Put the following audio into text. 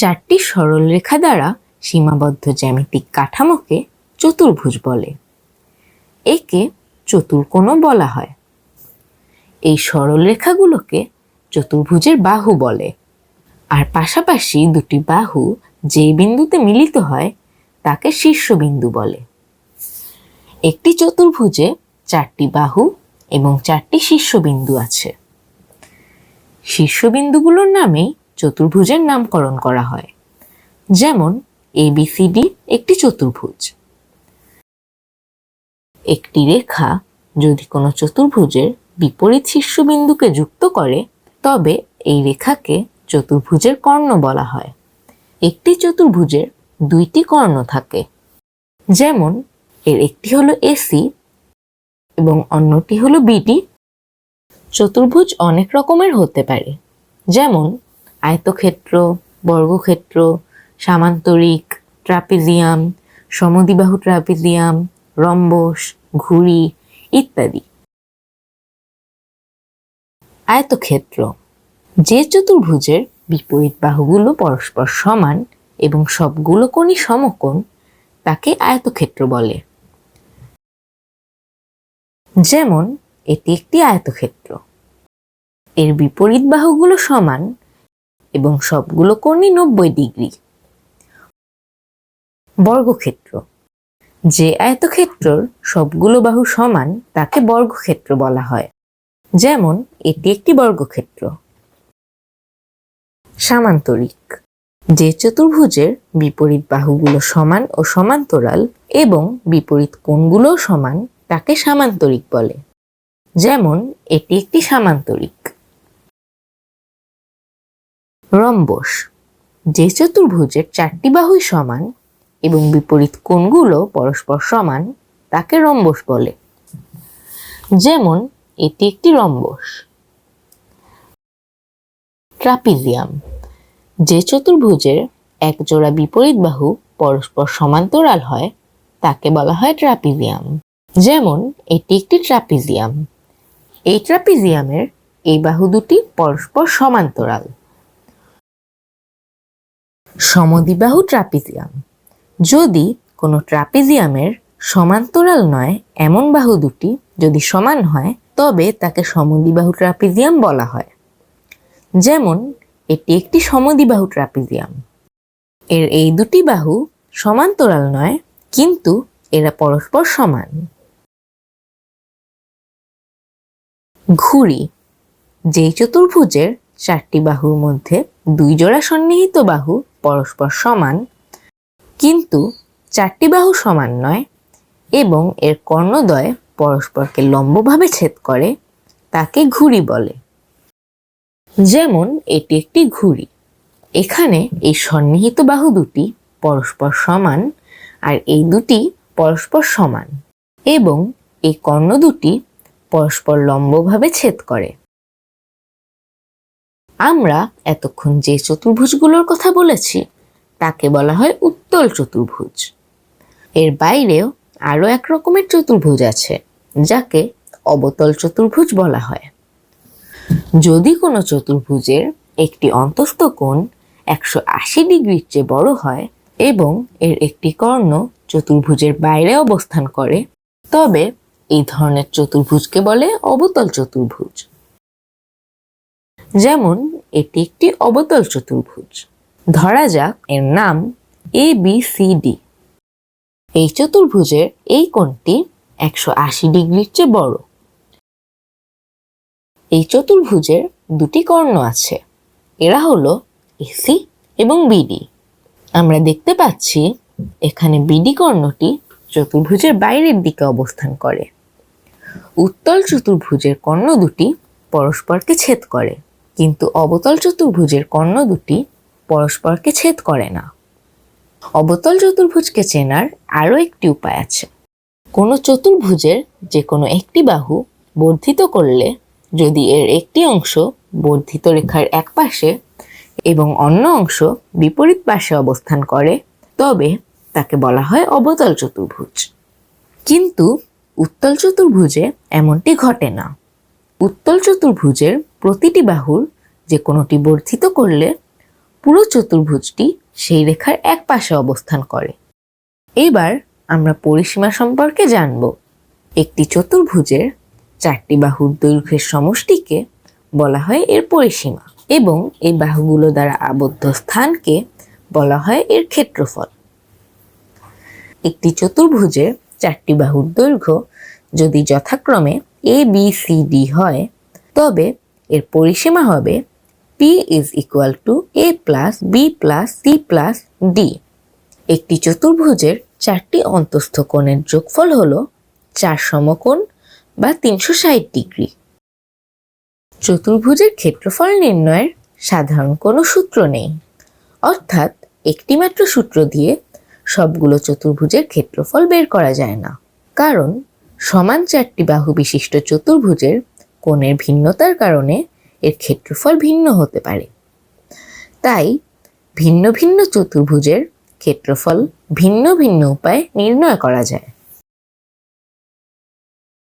চারটি সরল রেখা দ্বারা সীমাবদ্ধ জ্যামিতিক কাঠামোকে চতুর্ভুজ বলে। একে চতুর্কোণও বলা হয়। এই সরল রেখাগুলোকে চতুর্ভুজের বাহু বলে। আর পাশাপাশি দুটি বাহু যে বিন্দুতে মিলিত হয়, তাকে শীর্ষবিন্দু বলে। একটি চতুর্ভুজে চারটি বাহু এবং চারটি শীর্ষবিন্দু আছে। শীর্ষবিন্দুগুলোর নামেই চতুর্ভুজের নামকরণ করা হয়। যেমন এবিসিডি একটি চতুর্ভুজ। একটি রেখা যদি কোনো চতুর্ভুজের বিপরীত শীর্ষবিন্দুকে যুক্ত করে, তবে এই রেখাকে চতুর্ভুজের কর্ণ বলা হয়। একটি চতুর্ভুজের দুইটি কর্ণ থাকে। যেমন, এর একটি হলো এসি এবং অন্যটি হলো বিডি চতুর্ভুজ অনেক রকমের হতে পারে। যেমন আয়তক্ষেত্র, বর্গক্ষেত্র, সামান্তরিক, ট্রাপিজিয়াম সমদিবাহু ট্রাপিজিয়াম, রম্বস, ঘুড়ি ইত্যাদি। আয়তক্ষেত্র, যে চতুর্ভুজের বিপরীত বাহুগুলো পরস্পর সমান এবং সবগুলো কোণই সমকোণ, তাকে আয়তক্ষেত্র বলে। যেমন, এটি একটি আয়তক্ষেত্র। এর বিপরীত বাহুগুলো সমান এবং সবগুলো কোণই নব্বই ডিগ্রি। বর্গক্ষেত্র। যে আয়তক্ষেত্রর সবগুলো বাহু সমান তাকে বর্গক্ষেত্র বলা হয়। যেমন, এটি একটি বর্গক্ষেত্র। সামান্তরিক। যে চতুর্ভুজের বিপরীত বাহুগুলো সমান ও সমান্তরাল এবং বিপরীত কোণগুলোও সমান তাকে সামান্তরিক বলে। যেমন, এটি একটি সামান্তরিক। রম্বস, যে চতুর্ভুজের চারটি বাহুই সমান এবং বিপরীত কোণগুলো পরস্পর সমান, তাকে রম্বস বলে। যেমন, এটি একটি রম্বস। ট্রাপিজিয়াম, যে চতুর্ভুজের এক জোড়া বিপরীত বাহু পরস্পর সমান্তরাল হয়, তাকে বলা হয় ট্রাপিজিয়াম। যেমন, এটি একটি ট্রাপিজিয়াম। এই ট্রাপিজিয়ামের এই বাহু দুটি পরস্পর সমান্তরাল। সমদ্বিবাহু ট্রাপিজিয়াম। যদি কোনো ট্রাপিজিয়ামের সমান্তরাল নয়, এমন বাহু দুটি যদি সমান হয়, তবে তাকে সমদ্বিবাহু ট্রাপিজিয়াম বলা হয়। যেমন, এটি একটি সমদ্বিবাহু ট্রাপিজিয়াম। এর এই দুটি বাহু সমান্তরাল নয়, কিন্তু এরা পরস্পর সমান। ঘুড়ি, যেই চতুর্ভুজের চারটি বাহুর মধ্যে দুই জোড়া সন্নিহিত বাহু পরস্পর সমান, কিন্তু চারটি বাহু সমান নয় এবং এর কর্ণদ্বয় পরস্পরকে লম্বভাবে ছেদ করে, তাকে ঘুড়ি বলে। যেমন এটি একটি ঘুড়ি। এখানে এই সন্নিহিত বাহু দুটি পরস্পর সমান আর এই দুটি পরস্পর সমান এবং এই কর্ণ দুটি পরস্পর লম্বভাবে ছেদ করে। আমরা এতক্ষণ যে চতুর্ভুজগুলোর কথা বলেছি, তাকে বলা হয় উত্তল চতুর্ভুজ। এর বাইরেও আরও এক রকমের চতুর্ভুজ আছে, যাকে অবতল চতুর্ভুজ বলা হয়। যদি কোনো চতুর্ভুজের একটি অন্তস্থ কোণ একশো আশি ডিগ্রির চেয়ে বড় হয় এবং এর একটি কর্ণ চতুর্ভুজের বাইরে অবস্থান করে, তবে এই ধরনের চতুর্ভুজকে বলে অবতল চতুর্ভুজ। যেমন, এটি একটি অবতল চতুর্ভুজ। ধরা যাক, এর নাম এ বি সি ডি এই চতুর্ভুজের এই কোণটি একশো আশি ডিগ্রির চেয়ে বড়। এই চতুর্ভুজের দুটি কর্ণ আছে। এরা হলো এসি এবং বিডি আমরা দেখতে পাচ্ছি, এখানে বিডি কর্ণটি চতুর্ভুজের বাইরের দিকে অবস্থান করে। উত্তল চতুর্ভুজের কর্ণ দুটি পরস্পরকে ছেদ করে। কিন্তু অবতল চতুর্ভুজের কর্ণ দুটি পরস্পরকে ছেদ করে না। অবতল চতুর্ভুজকে চেনার আরও একটি উপায় আছে। কোনো চতুর্ভুজের যে কোনো একটি বাহু বর্ধিত করলে যদি এর একটি অংশ বর্ধিত রেখার এক পাশে এবং অন্য অংশ বিপরীত পাশে অবস্থান করে, তবে তাকে বলা হয় অবতল চতুর্ভুজ। কিন্তু উত্তল চতুর্ভুজে এমনটি ঘটে না। উত্তল চতুর্ভুজের প্রতিটি বাহুর যে কোনোটি বর্ধিত করলে পুরো চতুর্ভুজটি সেই রেখার এক পাশে অবস্থান করে। এবার আমরা পরিসীমা সম্পর্কে জানব। একটি চতুর্ভুজের চারটি বাহুর দৈর্ঘ্যের সমষ্টিকে বলা হয় এর পরিসীমা এবং এই বাহুগুলো দ্বারা আবদ্ধ স্থানকে বলা হয় এর ক্ষেত্রফল। একটি চতুর্ভুজের চারটি বাহুর দৈর্ঘ্য যদি যথাক্রমে এ বি সি ডি হয়, তবে এর পরিসীমা হবে P is equal to A plus B plus C plus D একটি চতুর্ভুজের চারটি অন্তস্থ কোণের যোগফল হল চার সমকোণ বা তিনশো ষাট ডিগ্রি। চতুর্ভুজের ক্ষেত্রফল নির্ণয়ের সাধারণ কোনো সূত্র নেই। অর্থাৎ একটিমাত্র সূত্র দিয়ে সবগুলো চতুর্ভুজের ক্ষেত্রফল বের করা যায় না। কারণ সমান চারটি বাহু বিশিষ্ট চতুর্ভুজের কোণের ভিন্নতার কারণে এর ক্ষেত্রফল ভিন্ন হতে পারে। তাই ভিন্ন ভিন্ন চতুর্ভুজের ক্ষেত্রফল ভিন্ন ভিন্ন উপায়ে নির্ণয় করা যায়।